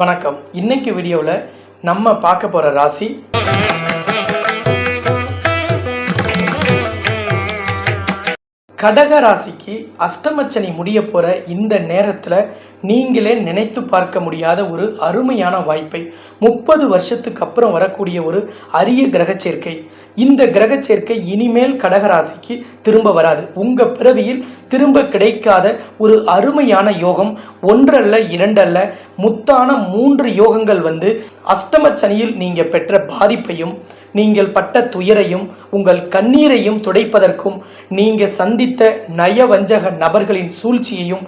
வணக்கம். இன்னைக்கு வீடியோவில் நம்ம பார்க்க போகிற ராசி. கடக ராசிக்கு அஷ்டமச்சனி முடிய போகிற இந்த நேரத்தில் நீங்களே நினைத்து பார்க்க முடியாத ஒரு அருமையான வாய்ப்பை முப்பது வருஷத்துக்கு அப்புறம் வரக்கூடிய ஒரு அரிய கிரக சேர்க்கை. இந்த கிரக சேர்க்கை இனிமேல் கடகராசிக்கு திரும்ப வராது. உங்க பிறவியில் திரும்ப கிடைக்காத ஒரு அருமையான யோகம் ஒன்றல்ல இரண்டல்ல முத்தான மூன்று யோகங்கள் வந்து அஷ்டம சனியில் நீங்க பெற்ற பாதிப்பையும் நீங்கள் பட்ட துயரையும் உங்கள் கண்ணீரையும் துடைப்பதற்கும் நீங்க சந்தித்த நயவஞ்சக நபர்களின் சூழ்ச்சியையும்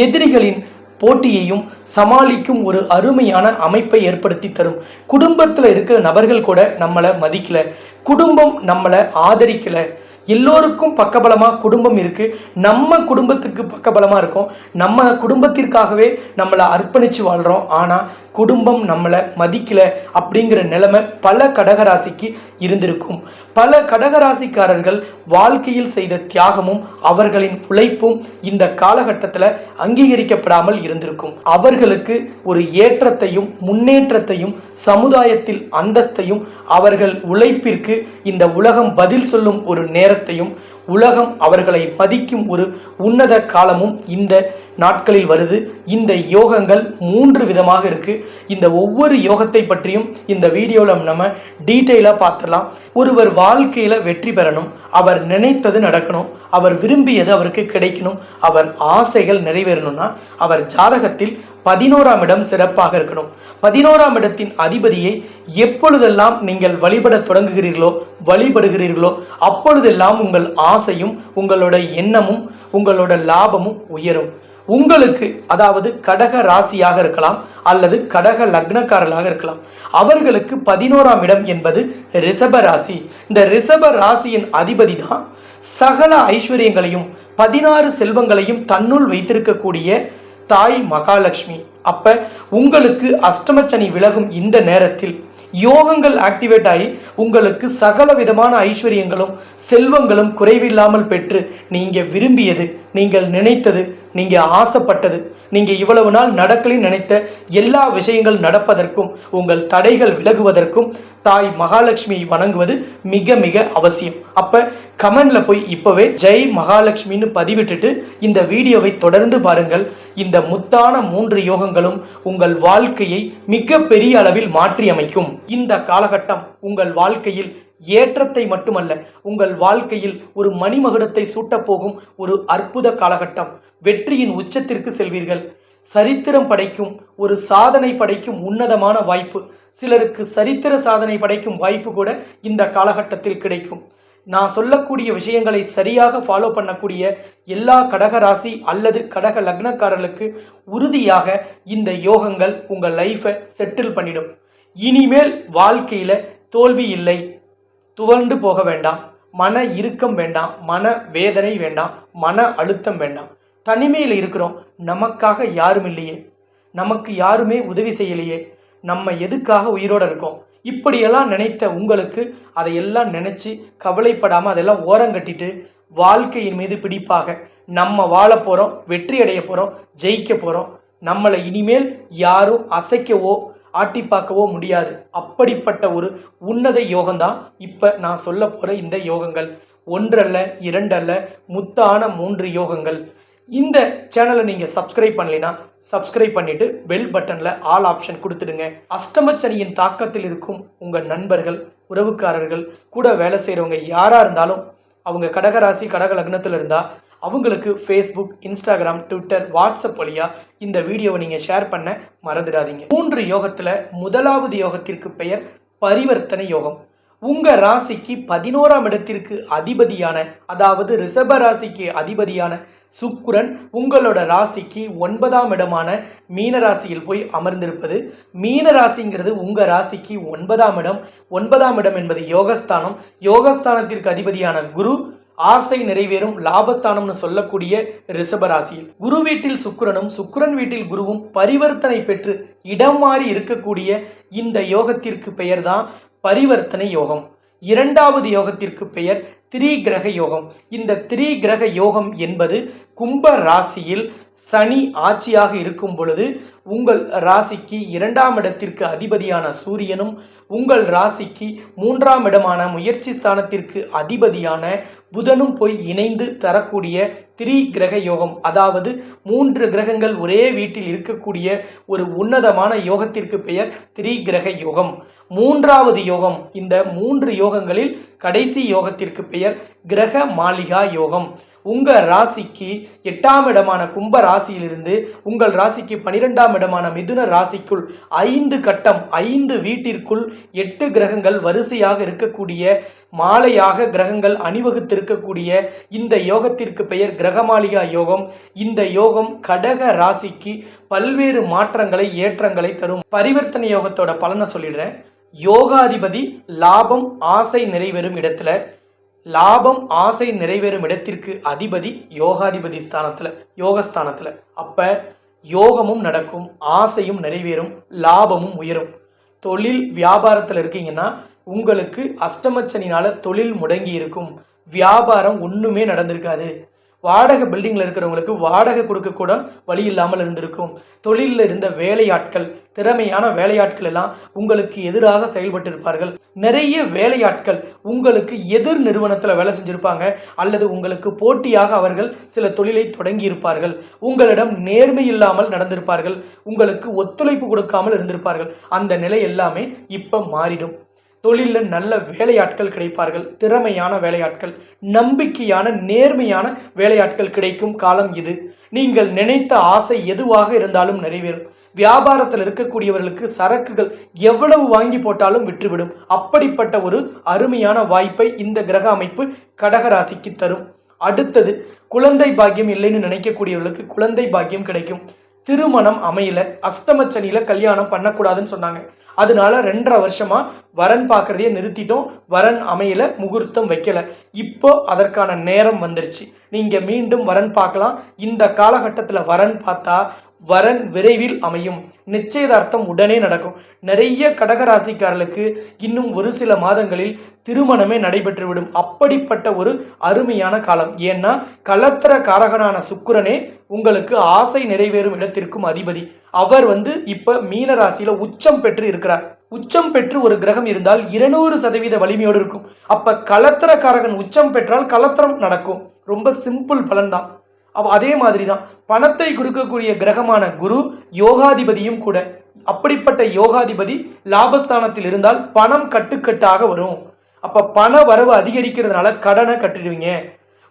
எதிரிகளின் போட்டியையும் சமாளிக்கும் ஒரு அருமையான அமைப்பை ஏற்படுத்தி தரும். குடும்பத்தில் இருக்கிற நபர்கள் கூட நம்மளை மதிக்கல. குடும்பம் நம்மளை ஆதரிக்கல. எல்லோருக்கும் பக்கபலமா குடும்பம் இருக்கு. நம்ம குடும்பத்துக்கு பக்கபலமாக இருக்கும். நம்ம குடும்பத்திற்காகவே நம்மளை அர்ப்பணிச்சு வாழ்றோம். ஆனா குடும்பம் நம்மளை மதிக்கல அப்படிங்கிற நிலைமை பல கடகராசிக்கு இருந்திருக்கும். பல கடகராசிக்காரர்கள் வாழ்க்கையில் செய்த தியாகமும் அவர்களின் உழைப்பும் இந்த காலகட்டத்தில் அங்கீகரிக்கப்படாமல் இருந்திருக்கும். அவர்களுக்கு ஒரு ஏற்றத்தையும் முன்னேற்றத்தையும் சமுதாயத்தில் அந்தஸ்தையும் அவர்கள் உழைப்பிற்கு இந்த உலகம் பதில் சொல்லும் ஒரு நேரத்தையும் உலகம் அவர்களை மதிக்கும் ஒரு உன்னத காலமும் இந்த நாட்களில் வருது. இந்த யோகங்கள் மூன்று விதமாக இருக்கு. இந்த ஒவ்வொரு யோகத்தை பற்றியும் இந்த வீடியோவில் நம்ம டீட்டெயிலாக பார்த்துடலாம். ஒருவர் வாழ்க்கையில் வெற்றி பெறணும். அவர் நினைத்தது நடக்கணும். அவர் விரும்பியது அவருக்கு கிடைக்கணும். அவர் ஆசைகள் நிறைவேறணும்னா அவர் ஜாதகத்தில் பதினோராம் இடம் சிறப்பாக இருக்கணும். பதினோராம் இடத்தின் அதிபதியை எப்பொழுதெல்லாம் நீங்கள் வழிபட தொடங்குகிறீர்களோ வழிபடுகிறீர்களோ அப்பொழுதெல்லாம் உங்கள் ஆசையும் உங்களோட எண்ணமும் உங்களோட லாபமும் உயரும். உங்களுக்கு அதாவது கடக ராசியாக இருக்கலாம் அல்லது கடக லக்னக்காரர்களாக இருக்கலாம் அவர்களுக்கு பதினோராம் இடம் என்பது ரிஷப ராசி. இந்த ரிஷப ராசியின் அதிபதி தான் சகல ஐஸ்வர்யங்களையும் பதினாறு செல்வங்களையும் தன்னுள் வைத்திருக்கக்கூடிய தாய் மகாலட்சுமி. அப்ப உங்களுக்கு அஷ்டமச்சனி விலகும் இந்த நேரத்தில் யோகங்கள் ஆக்டிவேட் ஆகி உங்களுக்கு சகல விதமான ஐஸ்வர்யங்களும் செல்வங்களும் குறைவில்லாமல் பெற்று நீங்க விரும்பியது நீங்கள் நினைத்தது நீங்க ஆசைப்பட்டது நீங்க இவ்வளவு நாள் நடக்கலின்னு நினைத்த எல்லா விஷயங்கள் நடப்பதற்கும் உங்கள் தடைகள் விலகுவதற்கும் தாய் மகாலட்சுமியை வணங்குவது மிக மிக அவசியம். அப்ப கமெண்ட்ல போய் இப்பவே ஜெய் மகாலட்சுமின்னு பதிவிட்டுட்டு இந்த வீடியோவை தொடர்ந்து பாருங்கள். இந்த முத்தான மூன்று யோகங்களும் உங்கள் வாழ்க்கையை மிக பெரிய அளவில் மாற்றி அமைக்கும் இந்த காலகட்டம் உங்கள் வாழ்க்கையில் ஏற்றத்தை மட்டுமல்ல உங்கள் வாழ்க்கையில் ஒரு மணிமகுடத்தை சூட்டப் போகும் ஒரு அற்புத காலகட்டம். வெற்றியின் உச்சத்திற்கு செல்வீர்கள். சரித்திரம் படைக்கும் ஒரு சாதனை படைக்கும் உன்னதமான வாய்ப்பு. சிலருக்கு சரித்திர சாதனை படைக்கும் வாய்ப்பு கூட இந்த காலகட்டத்தில் கிடைக்கும். நான் சொல்லக்கூடிய விஷயங்களை சரியாக ஃபாலோ பண்ணக்கூடிய எல்லா கடக ராசி அல்லது கடக லக்னக்காரர்களுக்கு உறுதியாக இந்த யோகங்கள் உங்கள் லைஃப்பை செட்டில் பண்ணிடும். இனிமேல் வாழ்க்கையில தோல்வி இல்லை. துவண்டு போக வேண்டாம். மன இறுக்கம் வேண்டாம். மன வேதனை வேண்டாம். மன அழுத்தம் வேண்டாம். தனிமையில் இருக்கிறோம். நமக்காக யாரும் இல்லையே. நமக்கு யாருமே உதவி செய்யலையே. நம்ம எதுக்காக உயிரோடு இருக்கோம்? இப்படியெல்லாம் நினைத்த உங்களுக்கு அதையெல்லாம் நினைச்சு கவலைப்படாமல் அதெல்லாம் ஓரங்கட்டிட்டு வாழ்க்கையின் மீது பிடிப்பாக. நம்ம வாழ போகிறோம் வெற்றி அடைய போகிறோம் ஜெயிக்க போகிறோம் நம்மளை இனிமேல் யாரும் அசைக்கவோ ஆட்டி பார்க்கவோ முடியாது. அப்படிப்பட்ட ஒரு உன்னத யோகம்தான் இப்போ நான் சொல்ல போகிற இந்த யோகங்கள். ஒன்றல்ல இரண்டல்ல முத்தான மூன்று யோகங்கள். இந்த சேனலை நீங்கள் சப்ஸ்கிரைப் பண்ணலைன்னா சப்ஸ்கிரைப் பண்ணிவிட்டு பெல் பட்டனில் ஆல் ஆப்ஷன் கொடுத்துடுங்க. அஷ்டமச்சனியின் தாக்கத்தில் இருக்கும் உங்கள் நண்பர்கள் உறவுக்காரர்கள் கூட வேலை செய்கிறவங்க யாராக இருந்தாலும் அவங்க கடகராசி கடக லக்னத்தில் இருந்தால் அவங்களுக்கு ஃபேஸ்புக் இன்ஸ்டாகிராம் ட்விட்டர் வாட்ஸ்அப் வழியா இந்த வீடியோவை நீங்கள் ஷேர் பண்ண மறந்துடாதீங்க. மூன்று யோகத்தில் முதலாவது யோகத்திற்கு பெயர் பரிவர்த்தனை யோகம். உங்கள் ராசிக்கு பதினோராம் இடத்திற்கு அதிபதியான அதாவது ரிஷப ராசிக்கு அதிபதியான சுக்குரன் உங்களோட ராசிக்கு ஒன்பதாம் இடமான மீன ராசியில் போய் அமர்ந்திருப்பது. மீன ராசிங்கிறது உங்கள் ராசிக்கு ஒன்பதாம் இடம். ஒன்பதாம் இடம் என்பது யோகஸ்தானம். யோகஸ்தானத்திற்கு அதிபதியான குரு ஆசை நிறைவேறும் லாபஸ்தானம்னு சொல்லக்கூடிய ரிஷபராசியில். குரு வீட்டில் சுக்கிரனும் சுக்கரன் வீட்டில் குருவும் பரிவர்த்தனை பெற்று இடம் மாறி இருக்கக்கூடிய இந்த யோகத்திற்கு பெயர்தான் பரிவர்த்தனை யோகம். இரண்டாவது யோகத்திற்கு பெயர் திரி கிரக யோகம். இந்த திரி கிரக யோகம் என்பது கும்ப ராசியில் சனி ஆட்சியாக இருக்கும் பொழுது உங்கள் ராசிக்கு இரண்டாம் இடத்திற்கு அதிபதியான சூரியனும் உங்கள் ராசிக்கு மூன்றாம் இடமான முயற்சி ஸ்தானத்திற்கு அதிபதியான புதனும் போய் இணைந்து தரக்கூடிய திரி கிரக யோகம் அதாவது மூன்று கிரகங்கள் ஒரே வீட்டில் இருக்கக்கூடிய ஒரு உன்னதமான யோகத்திற்கு பெயர் திரி கிரக யோகம். மூன்றாவது யோகம் இந்த மூன்று யோகங்களில் கடைசி யோகத்திற்கு பெயர் கிரக மாளிகா யோகம். உங்கள் ராசிக்கு எட்டாம் இடமான கும்ப ராசியிலிருந்து உங்கள் ராசிக்கு பனிரெண்டாம் இடமான மிதுன ராசிக்குள் ஐந்து கட்டம் ஐந்து வீட்டிற்குள் எட்டு கிரகங்கள் வரிசையாக இருக்கக்கூடிய மாலையாக கிரகங்கள் அணிவகுத்திருக்கக்கூடிய இந்த யோகத்திற்கு பெயர் கிரகமாளிகா யோகம். இந்த யோகம் கடக ராசிக்கு பல்வேறு மாற்றங்களை ஏற்றங்களை தரும். பரிவர்த்தனை யோகத்தோட பலனை சொல்லிடுறேன். யோகாதிபதி லாபம் ஆசை நிறைவேறும் இடத்துல லாபம் ஆசை நிறைவேறும் இடத்திற்கு அதிபதி யோகாதிபதி ஸ்தானத்தில் யோகஸ்தானத்தில். அப்போ யோகமும் நடக்கும் ஆசையும் நிறைவேறும் லாபமும் உயரும். தொழில் வியாபாரத்தில் இருக்கீங்கன்னா உங்களுக்கு அஷ்டமச்சனினால தொழில் முடங்கி இருக்கும். வியாபாரம் ஒன்றுமே நடந்திருக்காது. வாடகை பில்டிங்கில் இருக்கிறவங்களுக்கு வாடகை கொடுக்க கூட வழி இல்லாமல் இருந்திருக்கும். தொழிலில் இருந்த வேலையாட்கள் திறமையான வேலையாட்கள் எல்லாம் உங்களுக்கு எதிராக செயல்பட்டு இருப்பார்கள் நிறைய வேலையாட்கள் உங்களுக்கு எதிர் நிறுவனத்தில் வேலை செஞ்சிருப்பாங்க. அல்லது உங்களுக்கு போட்டியாக அவர்கள் சில தொழிலை தொடங்கி இருப்பார்கள். உங்களிடம் நேர்மை இல்லாமல் நடந்திருப்பார்கள். உங்களுக்கு ஒத்துழைப்பு கொடுக்காமல் இருந்திருப்பார்கள். அந்த நிலை எல்லாமே இப்போ மாறிடும். தொழிலில் நல்ல வேலையாட்கள் கிடைப்பார்கள். திறமையான வேலையாட்கள் நம்பிக்கையான நேர்மையான வேலையாட்கள் கிடைக்கும் காலம் இது. நீங்கள் நினைத்த ஆசை எதுவாக இருந்தாலும் நிறைவேறும். வியாபாரத்தில் இருக்கக்கூடியவர்களுக்கு சரக்குகள் எவ்வளவு வாங்கி போட்டாலும் விற்றுவிடும். அப்படிப்பட்ட ஒரு அருமையான வாய்ப்பை இந்த கிரக அமைப்பு கடகராசிக்கு தரும். அடுத்தது குழந்தை பாக்கியம் இல்லைன்னு நினைக்கக்கூடியவர்களுக்கு குழந்தை பாக்கியம் கிடைக்கும். திருமணம் அமையல அஸ்தமச்சனியில் கல்யாணம் பண்ணக்கூடாதுன்னு சொன்னாங்க. அதனால ரெண்டரை வருஷமா வரன் பார்க்கறதையே நிறுத்திட்டோம். வரன் அமையல முகூர்த்தம் வைக்கல. இப்போ அதற்கான நேரம் வந்துருச்சு. நீங்க மீண்டும் வரன் பார்க்கலாம். இந்த காலகட்டத்தில் வரன் பார்த்தா வரன் விரைவில் அமையும். நிச்சயதார்த்தம் உடனே நடக்கும். நிறைய கடகராசிக்காரர்களுக்கு இன்னும் ஒரு சில மாதங்களில் திருமணமே நடைபெற்றுவிடும். அப்படிப்பட்ட ஒரு அருமையான காலம். ஏன்னா கலத்திர காரகனான சுக்கிரனே உங்களுக்கு ஆசை நிறைவேறும் இடத்திற்கும் அதிபதி. அவர் வந்து இப்ப மீன ராசியில உச்சம் பெற்று இருக்கிறார். உச்சம் பெற்று ஒரு கிரகம் இருந்தால் இருநூறு சதவீத வலிமையோடு இருக்கும். அப்ப கலத்திர காரகன் உச்சம் பெற்றால் கலத்திரம் நடக்கும். ரொம்ப சிம்பிள் பலன்தான். அப்ப அதே மாதிரி தான் பணத்தை கொடுக்கக்கூடிய கிரகமான குரு யோகாதிபதியும் கூட. அப்படிப்பட்ட யோகாதிபதி லாபஸ்தானத்தில் இருந்தால் பணம் கட்டுக்கட்டாக வரும். அப்போ பண வரவு அதிகரிக்கிறதுனால கடனை கட்டிடுவீங்க.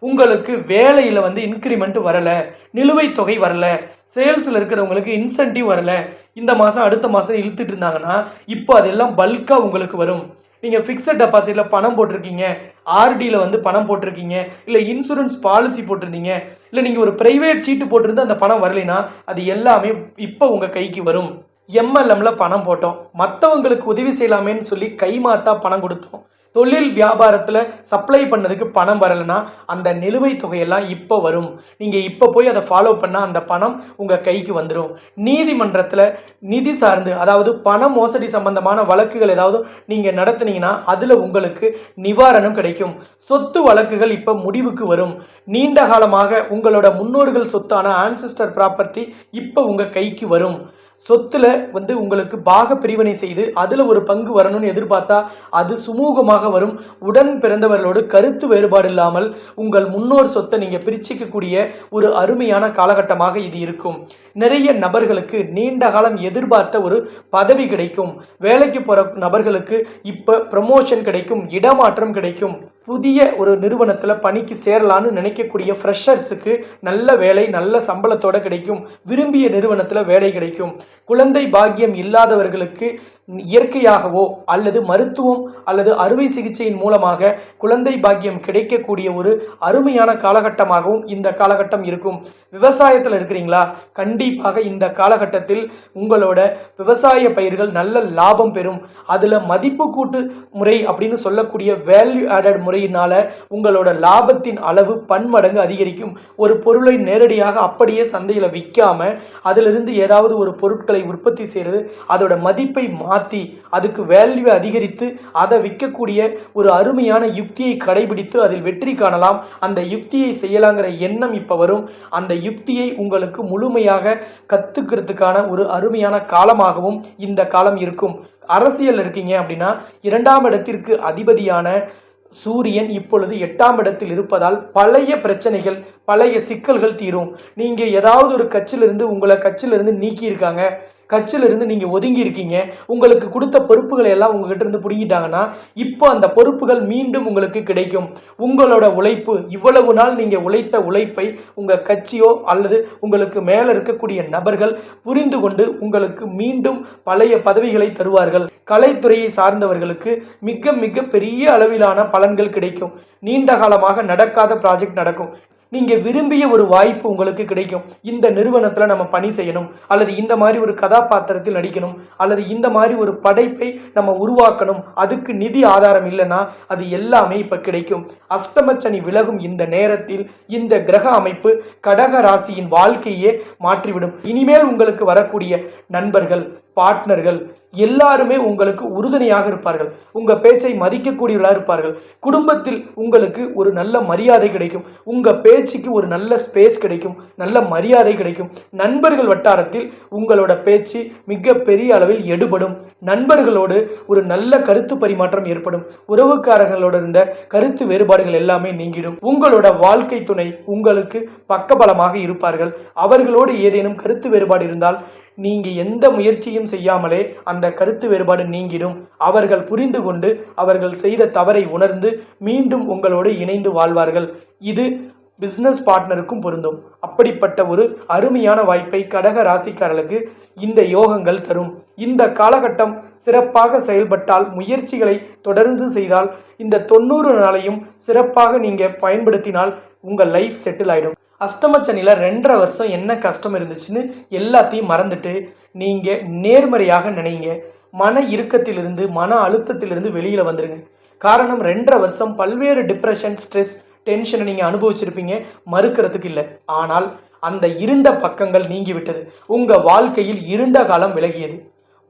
உங்களுக்கு வேலையில் வந்து இன்க்ரிமெண்ட் வரல நிலுவைத் தொகை வரல சேல்ஸில் இருக்கிறவங்களுக்கு இன்சென்டிவ் வரல. இந்த மாதம் அடுத்த மாதம் இழுத்துட்டு இருந்தாங்கன்னா இப்போ அதெல்லாம் பல்காக உங்களுக்கு வரும். நீங்கள் ஃபிக்ஸட் டெபாசிட்டில் பணம் போட்டிருக்கீங்க. ஆர்டியில் வந்து பணம் போட்டிருக்கீங்க. இல்லை இன்சூரன்ஸ் பாலிசி போட்டிருந்தீங்க. இல்லை நீங்கள் ஒரு ப்ரைவேட் சீட்டு போட்டிருந்து அந்த பணம் வரலைன்னா அது எல்லாமே இப்போ உங்கள் கைக்கு வரும். எம்எல்எம்ல பணம் போட்டோம். மற்றவங்களுக்கு உதவி செய்யலாமேன்னு சொல்லி கைமாத்தா பணம் கொடுத்தோம். தொழில் வியாபாரத்தில் சப்ளை பண்ணதுக்கு பணம் வரலைன்னா அந்த நிலுவைத் தொகையெல்லாம் இப்போ வரும். நீங்கள் இப்போ போய் அதை ஃபாலோ பண்ணால் அந்த பணம் உங்கள் கைக்கு வந்துடும் நீதிமன்றத்தில் நிதி சார்ந்து அதாவது பண மோசடி சம்பந்தமான வழக்குகள் ஏதாவது நீங்கள் நடத்துனீங்கன்னா அதில் உங்களுக்கு நிவாரணம் கிடைக்கும். சொத்து வழக்குகள் இப்போ முடிவுக்கு வரும். நீண்ட காலமாக உங்களோட முன்னோர்கள் சொத்தான ஆன்சிஸ்டர் ப்ராப்பர்ட்டி இப்போ உங்கள் கைக்கு வரும். சொத்துல வந்து உங்களுக்கு பாக பிரிவினை செய்து அதுல ஒரு பங்கு வரணும்னு எதிர்பார்த்தா அது சுமூகமாக வரும். உடன் பிறந்தவர்களோடு கருத்து வேறுபாடு இல்லாமல் உங்கள் முன்னோர் சொத்தை நீங்க பிரிச்சுக்கக்கூடிய ஒரு அருமையான காலகட்டமாக இது இருக்கும். நிறைய நபர்களுக்கு நீண்ட காலம் எதிர்பார்த்த ஒரு பதவி கிடைக்கும். வேலைக்கு போற நபர்களுக்கு இப்ப ப்ரமோஷன் கிடைக்கும் இடமாற்றம் கிடைக்கும். புதிய ஒரு நிறுவனத்தில் பணிக்கு சேரலான்னு நினைக்கக்கூடிய ஃப்ரெஷர்ஸுக்கு நல்ல வேலை நல்ல சம்பளத்தோட கிடைக்கும். விரும்பிய நிறுவனத்தில் வேலை கிடைக்கும். குழந்தை பாக்கியம் இல்லாதவர்களுக்கு இயற்கையாகவோ அல்லது மருத்துவம் அல்லது அறுவை சிகிச்சையின் மூலமாக குழந்தை பாக்கியம் கிடைக்கக்கூடிய ஒரு அருமையான காலகட்டமாகவும் இந்த காலகட்டம் இருக்கும். விவசாயத்தில் இருக்கிறீங்களா? கண்டிப்பாக இந்த காலகட்டத்தில் உங்களோட விவசாய பயிர்கள் நல்ல லாபம் பெறும். அதில் மதிப்பு கூட்டு முறை அப்படின்னு சொல்லக்கூடிய வேல்யூ ஆடட் முறையினால உங்களோட லாபத்தின் அளவு பன்மடங்கு அதிகரிக்கும். ஒரு பொருளை நேரடியாக அப்படியே சந்தையில் விற்காம அதிலிருந்து ஏதாவது ஒரு பொருட்களை உற்பத்தி செய்கிறது அதோட மதிப்பை மாற்றி அதுக்கு வேல்யூ அதிகரித்து அதை விற்கக்கூடிய ஒரு அருமையான யுக்தியை கடைபிடித்து அதில் வெற்றி காணலாம். அந்த யுக்தியை செய்யலாங்கிற எண்ணம் இப்போ வரும். அந்த யுக்தியை உங்களுக்கு முழுமையாக கற்றுக்கிறதுக்கான ஒரு அருமையான காலமாகவும் இந்த காலம் இருக்கும். அரசியல் இருக்கீங்க அப்படின்னா இரண்டாம் இடத்திற்கு அதிபதியான சூரியன் இப்பொழுது எட்டாம் இடத்தில் இருப்பதால் பழைய பிரச்சனைகள் பழைய சிக்கல்கள் தீரும். நீங்க ஏதாவது ஒரு கட்சியிலிருந்து உங்களை கட்சியிலிருந்து நீக்கியிருக்காங்க. கட்சியிலிருந்து நீங்கள் ஒதுங்கி இருக்கீங்க உங்களுக்கு கொடுத்த பொறுப்புகளை எல்லாம் உங்ககிட்ட இருந்து பிடுங்கிட்டாங்கன்னா இப்போ அந்த பொறுப்புகள் மீண்டும் உங்களுக்கு கிடைக்கும். உங்களோட உழைப்பு இவ்வளவு நாள் நீங்கள் உழைத்த உழைப்பை உங்கள் கட்சியோ அல்லது உங்களுக்கு மேலே இருக்கக்கூடிய நபர்கள் புரிந்து கொண்டு உங்களுக்கு மீண்டும் பழைய பதவிகளை தருவார்கள். கலைத்துறையை சார்ந்தவர்களுக்கு மிக மிக பெரிய அளவிலான பலன்கள் கிடைக்கும். நீண்ட காலமாக நடக்காத ப்ராஜெக்ட் நடக்கும். நீங்க விரும்பிய ஒரு வாய்ப்பு உங்களுக்கு கிடைக்கும். இந்த நிறுவனத்துல நம்ம பணி செய்யணும். அல்லது இந்த மாதிரி ஒரு கதாபாத்திரத்தில் நடிக்கணும். அல்லது இந்த மாதிரி ஒரு படைப்பை நம்ம உருவாக்கணும். அதுக்கு நிதி ஆதாரம் இல்லைன்னா அது எல்லாமே இப்ப கிடைக்கும். அஷ்டமச்சனி விலகும் இந்த நேரத்தில் இந்த கிரக அமைப்பு கடக ராசியின் வாழ்க்கையே மாற்றிவிடும். இனிமேல் உங்களுக்கு வரக்கூடிய நண்பர்கள் பார்ட்னர்கள் எல்லாருமே உங்களுக்கு உறுதுணையாக இருப்பார்கள். உங்க பேச்சை மதிக்கக்கூடியவர்களாக இருப்பார்கள். குடும்பத்தில் உங்களுக்கு ஒரு நல்ல மரியாதை கிடைக்கும். உங்க பேச்சுக்கு ஒரு நல்ல ஸ்பேஸ் கிடைக்கும். நல்ல மரியாதை கிடைக்கும். நண்பர்கள் வட்டாரத்தில் உங்களோட பேச்சு மிக பெரிய அளவில் எடுபடும். நண்பர்களோடு ஒரு நல்ல கருத்து பரிமாற்றம் ஏற்படும். உறவுக்காரர்களோடு இருந்த கருத்து வேறுபாடுகள் எல்லாமே நீங்கிடும். உங்களோட வாழ்க்கை துணை உங்களுக்கு பக்கபலமாக இருப்பார்கள். அவர்களோடு ஏதேனும் கருத்து வேறுபாடு இருந்தால் நீங்க எந்த முயற்சியும் செய்யாமலே அந்த கருத்து வேறுபாடு நீங்கிடும். அவர்கள் புரிந்து கொண்டு அவர்கள் செய்த தவறை உணர்ந்து மீண்டும் உங்களோடு இணைந்து வாழ்வார்கள். இது பிஸ்னஸ் பார்ட்னருக்கும் பொருந்தும். அப்படிப்பட்ட ஒரு அருமையான வாய்ப்பை கடக ராசிக்காரர்களுக்கு இந்த யோகங்கள் தரும். இந்த காலகட்டம் சிறப்பாக செயல்பட்டால் முயற்சிகளை தொடர்ந்து செய்தால் இந்த தொண்ணூறு நாளையும் சிறப்பாக நீங்க பயன்படுத்தினால் உங்கள் லைஃப் செட்டில் ஆயிடும் அஷ்டமச்சனியில் ரெண்டரை வருஷம் என்ன கஷ்டம் இருந்துச்சுன்னு எல்லாத்தையும் மறந்துட்டு நீங்கள் நேர்மறையாக நினைங்க. மன இறுக்கத்திலிருந்து மன அழுத்தத்திலிருந்து வெளியில் வந்துடுங்க காரணம் ரெண்டரை வருஷம் பல்வேறு டிப்ரெஷன் ஸ்ட்ரெஸ் டென்ஷனை நீங்கள் அனுபவிச்சிருப்பீங்க. மறுக்கிறதுக்கு இல்லை. ஆனால் அந்த இருண்ட பக்கங்கள் நீங்கிவிட்டது உங்கள் வாழ்க்கையில் இருண்ட காலம் விலகியது.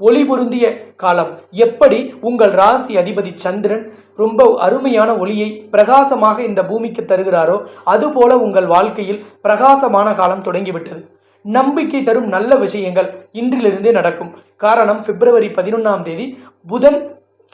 ஒளி பொருந்திய காலம். எப்படி உங்கள் ராசி அதிபதி சந்திரன் ரொம்ப அருமையான ஒளியை பிரகாசமாக இந்த பூமிக்கு தருகிறாரோ அதுபோல உங்கள் வாழ்க்கையில் பிரகாசமான காலம் தொடங்கிவிட்டது. நம்பிக்கை தரும் நல்ல விஷயங்கள் இன்றிலிருந்தே நடக்கும். காரணம் பிப்ரவரி பதினொன்றாம் தேதி புதன்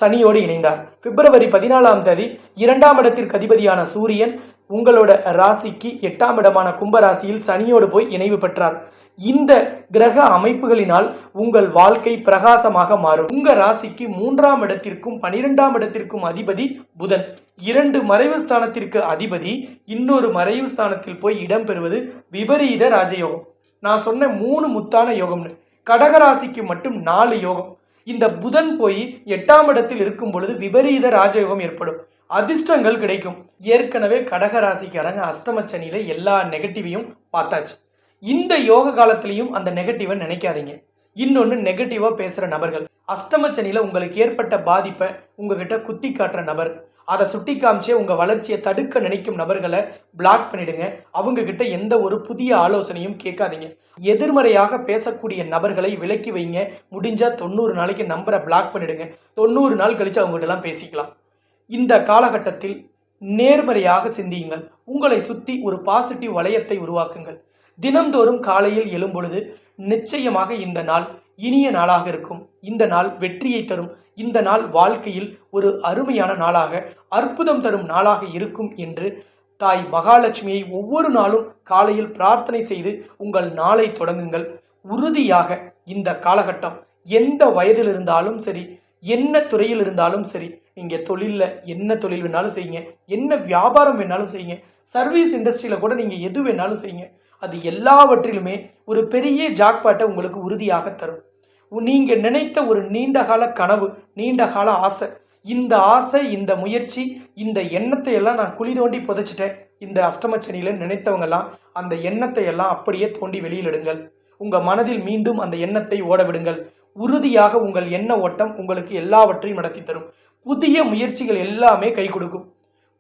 சனியோடு இணைந்தார். பிப்ரவரி பதினாலாம் தேதி இரண்டாம் இடத்திற்கு அதிபதியான சூரியன் உங்களோட ராசிக்கு எட்டாம் இடமான கும்பராசியில் சனியோடு போய் இணைவு பெற்றார். இந்த கிரக அமைப்புகளினால் உங்கள் வாழ்க்கை பிரகாசமாக மாறும். உங்க ராசிக்கு மூன்றாம் இடத்திற்கும் பனிரெண்டாம் இடத்திற்கும் அதிபதி புதன். இரண்டு மறைவு ஸ்தானத்திற்கு அதிபதி இன்னொரு மறைவு ஸ்தானத்தில் போய் இடம்பெறுவது விபரீத ராஜயோகம். நான் சொன்ன மூணு முத்தான யோகம்னு. கடகராசிக்கு மட்டும் நாலு யோகம். இந்த புதன் போய் எட்டாம் இடத்தில் இருக்கும் பொழுது விபரீத ராஜயோகம் ஏற்படும். அதிர்ஷ்டங்கள் கிடைக்கும். ஏற்கனவே கடகராசிக்காரங்க அஷ்டமச்சனியில எல்லா நெகட்டிவையும் பார்த்தாச்சு. இந்த யோக காலத்திலையும் அந்த நெகட்டிவை நினைக்காதீங்க. இன்னொன்று நெகட்டிவாக பேசுகிற நபர்கள். அஷ்டமச்சனியில உங்களுக்கு ஏற்பட்ட பாதிப்பை உங்ககிட்ட குத்தி காட்டுற நபர். அதை சுட்டி காமிச்சே உங்கள் வளர்ச்சியை தடுக்க நினைக்கும் நபர்களை பிளாக் பண்ணிடுங்க. அவங்க கிட்ட எந்த ஒரு புதிய ஆலோசனையும் கேட்காதீங்க. எதிர்மறையாக பேசக்கூடிய நபர்களை விலக்கி வைங்க. முடிஞ்சால் தொண்ணூறு நாளைக்கு நம்பரை பிளாக் பண்ணிடுங்க. தொண்ணூறு நாள் கழித்து அவங்ககிட்டலாம் பேசிக்கலாம். இந்த காலகட்டத்தில் நேர்மறையாக சிந்தியுங்கள். உங்களை சுற்றி ஒரு பாசிட்டிவ் வளையத்தை உருவாக்குங்கள். தினந்தோறும் காலையில் எழும்பொழுது நிச்சயமாக இந்த நாள் இனிய நாளாக இருக்கும். இந்த நாள் வெற்றியை தரும். இந்த நாள் வாழ்க்கையில் ஒரு அருமையான நாளாக அற்புதம் தரும் நாளாக இருக்கும் என்று தாய் மகாலட்சுமியை ஒவ்வொரு நாளும் காலையில் பிரார்த்தனை செய்து உங்கள் நாளை தொடங்குங்கள். உறுதியாக இந்த காலகட்டம் எந்த வயதில் இருந்தாலும் சரி என்ன துறையில் இருந்தாலும் சரி நீங்கள் தொழிலில் என்ன தொழில் வேணாலும் செய்யுங்க என்ன வியாபாரம் வேணாலும் செய்யுங்க சர்வீஸ் இண்டஸ்ட்ரியில் கூட நீங்கள் எது வேணாலும் செய்யுங்க. அது எல்லாவற்றிலுமே ஒரு பெரிய ஜாக்பாட்டை உங்களுக்கு உறுதியாக தரும். நீங்கள் நினைத்த ஒரு நீண்டகால கனவு நீண்டகால ஆசை. இந்த ஆசை இந்த முயற்சி இந்த எண்ணத்தை எல்லாம் நான் குழி தோண்டி புதைச்சிட்டேன். இந்த அஷ்டமச்சனியில் நினைத்தவங்கெல்லாம் அந்த எண்ணத்தை எல்லாம் அப்படியே தோண்டி வெளியிலிடுங்கள் உங்கள் மனதில் மீண்டும் அந்த எண்ணத்தை ஓடவிடுங்கள் உறுதியாக உங்கள் எண்ண ஓட்டம் உங்களுக்கு எல்லாவற்றையும் நடத்தி தரும். புதிய முயற்சிகள் எல்லாமே கை கொடுக்கும்.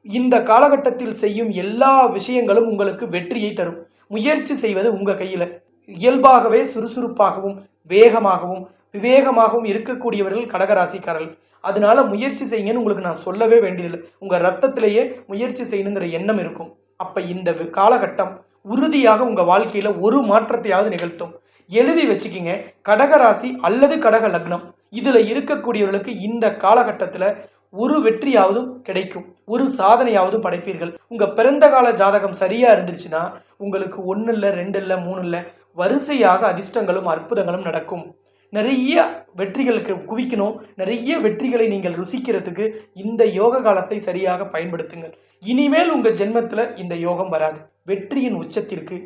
இந்த காலகட்டத்தில் செய்யும் எல்லா விஷயங்களும் உங்களுக்கு வெற்றியை தரும். முயற்சி செய்வது உங்கள் கையில். இயல்பாகவே சுறுசுறுப்பாகவும் வேகமாகவும் விவேகமாகவும் இருக்கக்கூடியவர்கள் கடகராசிக்காரர்கள். அதனால முயற்சி செய்யுங்கன்னு உங்களுக்கு நான் சொல்லவே வேண்டியதில்லை. உங்கள் ரத்தத்திலேயே முயற்சி செய்யணுங்கிற எண்ணம் இருக்கும். அப்போ இந்த காலகட்டம் உறுதியாக உங்கள் வாழ்க்கையில் ஒரு மாற்றத்தையாவது நிகழ்த்தும். எழுதி வச்சுக்கிங்க கடகராசி அல்லது கடக லக்னம். இதில் இருக்கக்கூடியவர்களுக்கு இந்த காலகட்டத்தில் ஒரு வெற்றியாவதும் கிடைக்கும். ஒரு சாதனையாவதும் படைப்பீர்கள். உங்கள் பிறந்த கால ஜாதகம் சரியாக இருந்துச்சுன்னா உங்களுக்கு ஒன்று இல்லை ரெண்டு இல்லை மூணு இல்லை வரிசையாக அதிர்ஷ்டங்களும் அற்புதங்களும் நடக்கும். நிறைய வெற்றிகளுக்கு குவிக்கணும். நிறைய வெற்றிகளை நீங்கள் ருசிக்கிறதுக்கு இந்த யோக காலத்தை சரியாக பயன்படுத்துங்கள். இனிமேல் உங்கள் ஜென்மத்தில் இந்த யோகம் வராது. வெற்றியின் உச்சத்திற்கு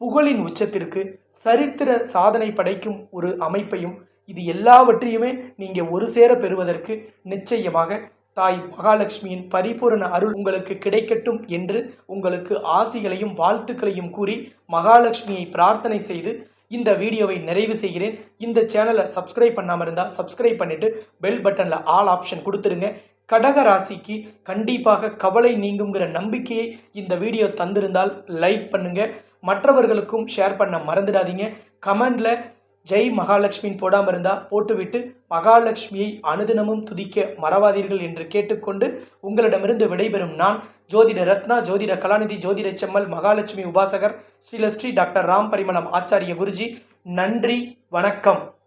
புகழின் உச்சத்திற்கு சரித்திர சாதனை படைக்கும் ஒரு அமைப்பையும் இது எல்லாவற்றையுமே நீங்கள் ஒரு சேர பெறுவதற்கு நிச்சயமாக தாய் மகாலட்சுமியின் பரிபூரண அருள் உங்களுக்கு கிடைக்கட்டும் என்று உங்களுக்கு ஆசிகளையும் வாழ்த்துக்களையும் கூறி மகாலட்சுமியை பிரார்த்தனை செய்து இந்த வீடியோவை நிறைவு செய்கிறேன். இந்த சேனலை சப்ஸ்கிரைப் பண்ணாமல் இருந்தால் சப்ஸ்கிரைப் பண்ணிட்டு பெல் பட்டனில் ஆல் ஆப்ஷன் கொடுத்துருங்க. கடக ராசிக்கு கண்டிப்பாக கவலை நீங்குங்கிற நம்பிக்கையை இந்த வீடியோ தந்திருந்தால் லைக் பண்ணுங்கள் மற்றவர்களுக்கும் ஷேர் பண்ண மறந்துடாதீங்க. கமெண்டில் ஜெய் மகாலட்சுமின்னு போடாமல் இருந்தால் போட்டுவிட்டு மகாலட்சுமியை அனுதினமும் துதிக்க மறவாதீர்கள் என்று கேட்டுக்கொண்டு உங்களிடமிருந்து விடைபெறும் நான் ஜோதிட ரத்னா ஜோதிட கலாநிதி ஜோதிட செம்மல் மகாலட்சுமி உபாசகர் ஸ்ரீலஸ்ரீ டாக்டர் ராம் பரிமளம் ஆச்சாரிய குருஜி. நன்றி வணக்கம்.